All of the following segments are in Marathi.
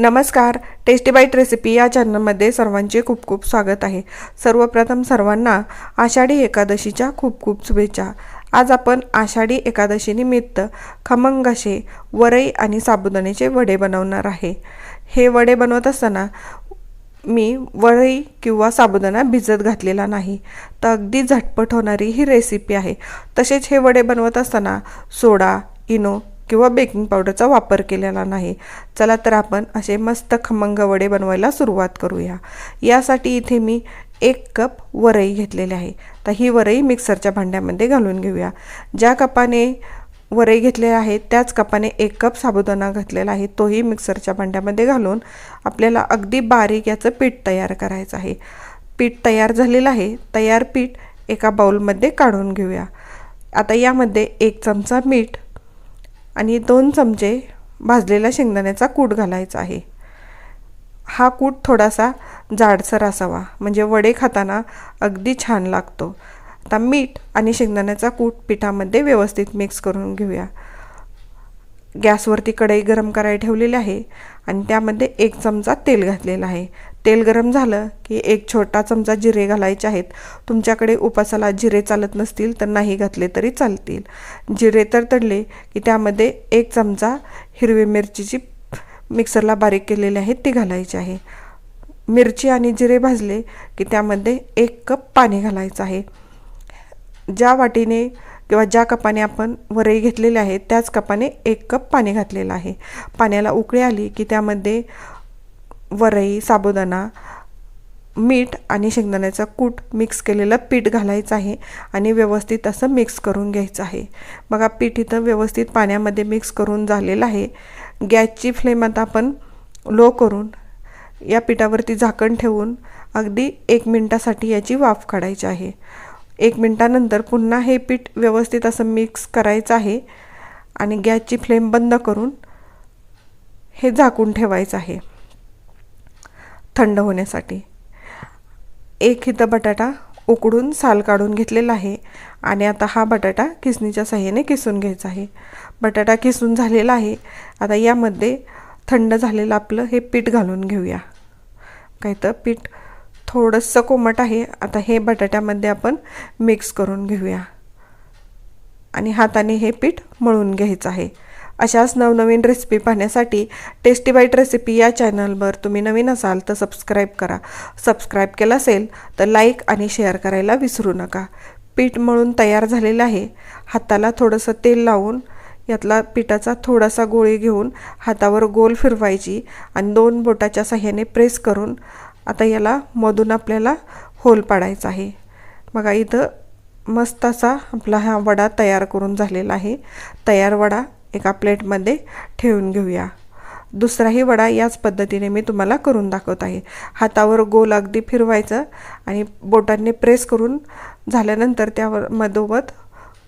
नमस्कार. टेस्टी बाईट रेसिपी या चॅनलमध्ये सर्वांचे खूप खूप स्वागत आहे. सर्वप्रथम सर्वांना आषाढी एकादशीच्या खूप खूप शुभेच्छा. आज आपण आषाढी एकादशीनिमित्त खमंग असे वरई आणि साबुदाण्याचे वडे बनवणार आहे. हे वडे बनवत असताना मी वरई किंवा साबुदाणा भिजत घातलेला नाही. तर अगदी झटपट होणारी ही रेसिपी आहे. तसेच हे वडे बनवत असताना सोडा इनो किंवा बेकिंग पावडरचा वापर केलेला नाही. चला तर आपण असे मस्त खमंग वडे बनवायला सुरुवात करूया. यासाठी इथे मी एक कप वरई घेतलेले आहे. तर ही वरई मिक्सरच्या भांड्यामध्ये घालून घेऊया. ज्या कपाने वरई घेतले आहे त्याच कपाने एक कप साबुदाणा घातलेला आहे. तोही मिक्सरच्या भांड्यामध्ये घालून आपल्याला अगदी बारीक याचं पीठ तयार करायचं आहे. पीठ तयार झालेलं आहे. तयार पीठ एका बाउलमध्ये काढून घेऊया. आता यामध्ये एक चमचा मीठ आणि दोन चमचे भाजलेला शेंगदाण्याचा कूट घालायचा आहे. हा कूट थोडासा जाडसर असावा म्हणजे वडे खाताना अगदी छान लागतो. आता मीठ आणि शेंगदाण्याचा कूट पिठामध्ये व्यवस्थित मिक्स करून घेऊया. गॅसवरती कढई गरम करायला ठेवलेली आहे आणि त्यामध्ये एक चमचा तेल घातलेला आहे. तेल गरम झालं की एक छोटा चमचा जिरे घालायचे आहेत. तुमच्याकडे उपासाला जिरे चालत नसतील तर नाही घातले तरी चालतील. जिरे तर तडले की त्यामध्ये एक चमचा हिरवी मिरचीची मिक्सरला बारीक केलेली आहे ती घालायची आहे. मिरची आणि जिरे भाजले की त्यामध्ये एक कप पाणी घालायचं आहे. ज्या वाटीने किंवा ज्या कपाने आपण वरई घेतलेले आहे त्याच कपाने एक कप पाणी घातलेलं आहे. पाण्याला उकळी आली की त्यामध्ये वरई साबुदाणा मीठ आणि शेंगदाण्याचा कूट मिक्स केलेलं पीठ घालायचं आहे आणि व्यवस्थित असं मिक्स करून घ्यायचं आहे. बघा पीठ इथं व्यवस्थित पाण्यामध्ये मिक्स करून झालेलं आहे. गॅसची फ्लेम आता आपण लो करून या पिठावरती झाकण ठेवून अगदी एक मिनटासाठी याची वाफ काढायची आहे. एक मिनटानंतर पुन्हा हे पीठ व्यवस्थित असं मिक्स करायचं आहे आणि गॅसची फ्लेम बंद करून हे झाकून ठेवायचं आहे. थंड होण्यासाठी. एक इथं बटाटा उकडून साल काढून घेतलेला आहे आणि आता हा बटाटा किसणीच्या साह्याने किसून घ्यायचा आहे. बटाटा किसून झालेला आहे. आता यामध्ये थंड झालेलं आपलं हे पीठ घालून घेऊया. काय तर पीठ थोडंसं कोमट आहे. आता हे बटाट्यामध्ये आपण मिक्स करून घेऊया. आणि हाताने हे पीठ मळून घ्यायचं आहे. अशाच नवनवीन रेसिपी पाहण्यासाठी टेस्टी बाईट रेसिपी या चॅनलवर तुम्ही नवीन असाल तर सबस्क्राईब करा. सबस्क्राईब केलं असेल तर लाईक आणि शेअर करायला विसरू नका. पीठ मळून तयार झालेलं आहे. हाताला थोडंसं तेल लावून यातला पिठाचा थोडासा गोळी घेऊन हातावर गोल फिरवायची आणि दोन बोटाच्या साह्याने प्रेस करून आता याला मधून आपल्याला होल पाडायचा आहे. बघा इथं मस्त असा आपला हा वडा तयार करून झालेला आहे. तयार वडा एका प्लेटमध्ये ठेवून घेऊया. दुसराही वडा याच पद्धतीने मी तुम्हाला करून दाखवत आहे. हातावर गोल अगदी फिरवायचं आणि बोटांनी प्रेस करून झाल्यानंतर त्यावर मधोमध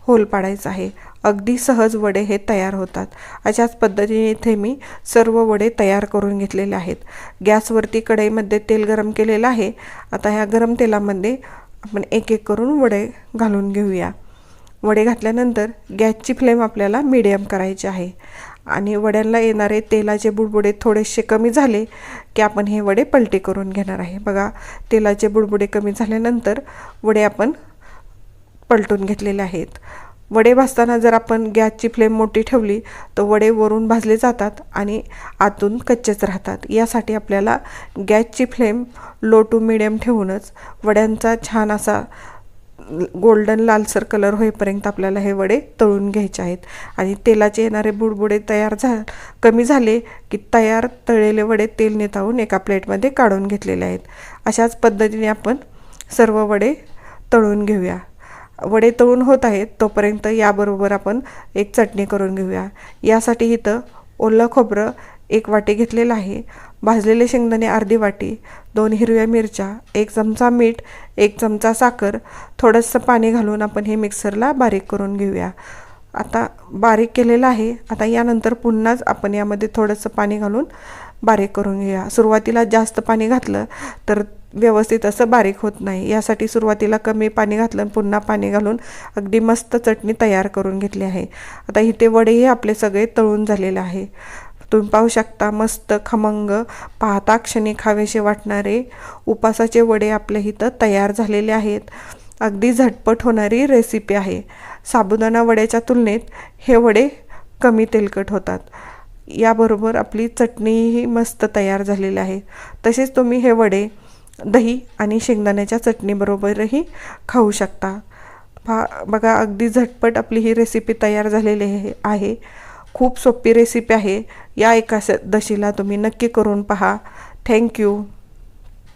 होल पाडायचा आहे. अगदी सहज वडे हे तयार होतात. अशाच पद्धतीने इथे मी सर्व वडे तयार करून घेतलेले आहेत. गॅसवरती कढईमध्ये तेल गरम केलेलं आहे. आता ह्या गरम तेलामध्ये आपण एक एक करून वडे घालून घेऊया. वडे घातल्यानंतर गॅसची फ्लेम आपल्याला मिडियम करायची आहे. आणि वड्यांना येणारे तेलाचे बुडबुडे थोडेसे कमी झाले की आपण हे वडे पलटे करून घेणार आहे. बघा तेलाचे बुडबुडे कमी झाल्यानंतर वडे आपण पलटून घेतलेले आहेत. वडे भाजताना जर आपण गॅसची फ्लेम मोठी ठेवली तर वडे वरून भाजले जातात आणि आतून कच्चेच राहतात. यासाठी आपल्याला गॅसची फ्लेम लो टू मिडियम ठेवूनच वड्यांचा छान असा गोल्डन लालसर कलर होईपर्यंत आपल्याला हे वडे तळून घ्यायचे आहेत. आणि तेलाचे येणारे बुडबुडे तयार झा कमी झाले की तयार तळलेले वडे तेल नेतावून एका प्लेटमध्ये काढून घेतलेले आहेत. अशाच पद्धतीने आपण सर्व वडे तळून घेऊया. वडे तळून होत आहेत तोपर्यंत याबरोबर आपण एक चटणी करून घेऊया. यासाठी इथं ओलं खोबरं एक वाटी घेतलेलं आहे. भाजलेले शेंगदाणे अर्धी वाटी दोन हिरव्या मिरच्या एक चमचा मीठ एक चमचा साखर थोडंसं पाणी घालून आपण हे मिक्सरला बारीक करून घेऊया. आता बारीक केलेलं आहे. आता यानंतर पुन्हाच आपण यामध्ये थोडंसं पाणी घालून बारीक करून घेऊया. सुरुवातीला जास्त पाणी घातलं तर व्यवस्थित असं बारीक होत नाही. यासाठी सुरुवातीला कमी पाणी घातलं पुन्हा पाणी घालून अगदी मस्त चटणी तयार करून घेतली आहे. आता इथे वडेही आपले सगळे तळून झालेले आहे. तुम्ही पाहू शकता मस्त खमंग. पाहता क्षणी खावेसे वाटणारे उपासाचे वडे आपल्या इथं तयार झालेले आहेत. अगदी झटपट होणारी रेसिपी आहे. साबुदाणा वड्याच्या तुलनेत हे वडे कमी तेलकट होतात. याबरोबर आपली चटणीही मस्त तयार झालेली आहे. तसेच तुम्ही हे वडे दही आणि शेंगदाण्याच्या चटणीबरोबरही खाऊ शकता. भा बघा अगदी झटपट आपली ही रेसिपी तयार झालेली आहे. खूप सोपी रेसिपी आहे. या एकादशीला तुम्ही नक्की करून पहा. थँक्यू